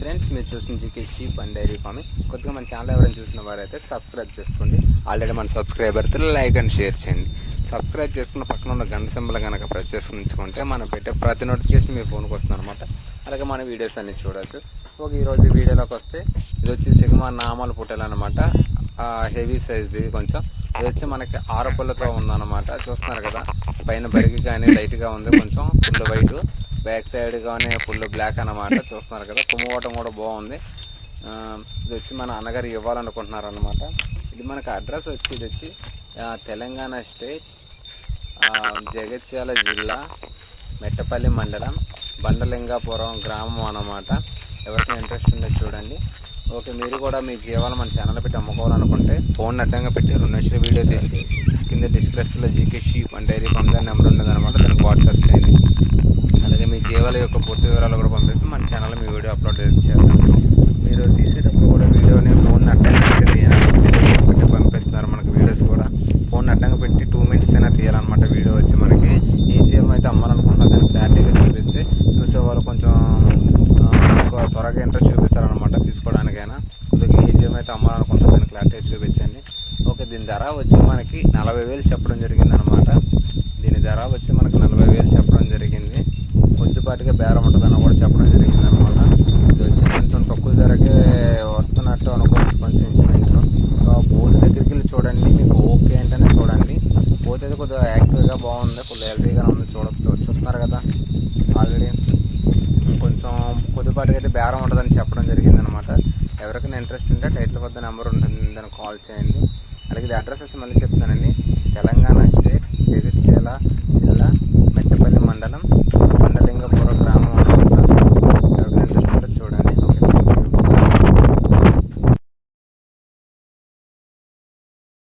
Friends మీరు చూసిన GK sheep and dairy farming కొద్దిగా మన ఛానల్ ఎవరైనా చూసిన వారైతే సబ్స్క్రైబ్ చేసుకోండి. ఆల్రెడీ మన సబ్స్క్రైబర్తో లైక్ అండ్ షేర్ చేయండి. సబ్స్క్రైబ్ చేసుకున్న పక్కన ఉన్న గంట సింబల్ కనుక ప్రెస్ చేసుకుని ఉంచుకుంటే మనం పెట్టే ప్రతి నోటిఫికేషన్ మీ ఫోన్కి వస్తుంది అనమాట అలాగే మన వీడియోస్ అన్ని చూడొచ్చు. ఓకే ఈరోజు వీడియోలోకి వస్తే ఇది వచ్చి సినిమా నామాల పుట్టలు అనమాట హెవీ సైజ్ది కొంచెం. ఇది వచ్చి మనకి ఆరు పుల్లతో ఉందన్నమాట. చూస్తున్నారు కదా? పైన బరిగి కానీ లైట్గా ఉంది కొంచెం. Full white. బ్యాక్ సైడ్ కానీ ఫుల్ బ్లాక్ అన్నమాట. చూస్తున్నారు కదా కుమ్మవటం కూడా బాగుంది. ఇది వచ్చి మన అన్నగారు ఇవ్వాలనుకుంటున్నారు అనమాట ఇది మనకి అడ్రస్ వచ్చి ఇది వచ్చి తెలంగాణ స్టేట్ జగిత్యాల జిల్లా మెట్టపల్లి మండలం బండలింగాపురం గ్రామం అన్నమాట. ఎవరికైనా ఇంట్రెస్ట్ ఉందో చూడండి. ఓకే మీరు కూడా మీ జీవాలు మన ఛానల్ పెట్టి అమ్ముకోవాలనుకుంటే ఫోన్ అడ్డంగా పెట్టి రెండు నిమిషాలు వీడియో తీసి కింద డిస్క్రిప్షన్లో జీకే షీప్ అండ్ డైరీ పంపిన నెంబర్ ఉండదు అనమాట దానికి వాట్సాప్ చేయండి. యొక్క పూర్తి వివరాలు కూడా పంపిస్తే మన ఛానల్ మీ వీడియో అప్లోడ్ చేస్తాం మీరు తీసేటప్పుడు కూడా వీడియోని ఫోన్ అడ్డంగా పెట్టి పెట్టి పంపిస్తున్నారు మనకి వీడియోస్ కూడా. ఫోన్ అడ్డంగా పెట్టి టూ మినిట్స్ అయినా తీయాలన్నమాట వీడియో వచ్చి మనకి. ఈ జీవం అయితే అమ్మాలనుకుంటున్నా దాన్ని క్లారిటీగా చూపిస్తే. చూసే వాళ్ళు కొంచెం త్వరగా ఇంట్రెస్ట్ చూపిస్తారనమాట తీసుకోవడానికైనా. అందుకే ఈ జీవం అయితే అమ్మాలనుకుంటున్నా దాన్ని క్లారిటీగా చూపించండి. ఓకే దీని ధర వచ్చి మనకి నలభై వేలు చెప్పడం జరిగింది అనమాట దీని ధర వచ్చి మనకి నలభై వేలు చెప్పడం జరిగింది. కొద్దిపాటికే బేరం ఉంటుందని కూడా చెప్పడం జరిగింది అనమాట ఇది వచ్చి కొంచెం తక్కువ ధరకే వస్తున్నట్టు అనుకోవచ్చు కొంచెం ఇంచుమించు. పోత పోతు దగ్గరికి వెళ్ళి చూడండి మీకు ఓకే అంటేనే చూడండి. పోతే అయితే కొద్దిగా యాక్టివ్గా బాగుంది ఫుల్ హెల్తీగా ఉంది చూడొచ్చు చూస్తున్నారు కదా. ఆల్రెడీ కొంచెం కొద్దిపాటికి అయితే బేరం ఉంటుందని చెప్పడం జరిగింది అనమాట ఎవరికైనా ఇంట్రెస్ట్ ఉంటే టైటిల్ వద్ద నెంబర్ ఉంటుంది దాన్ని కాల్ చేయండి. అలాగే ఇది అడ్రస్ వచ్చి మళ్ళీ చెప్తానండి తెలంగాణ స్టేట్ జగిత్యాల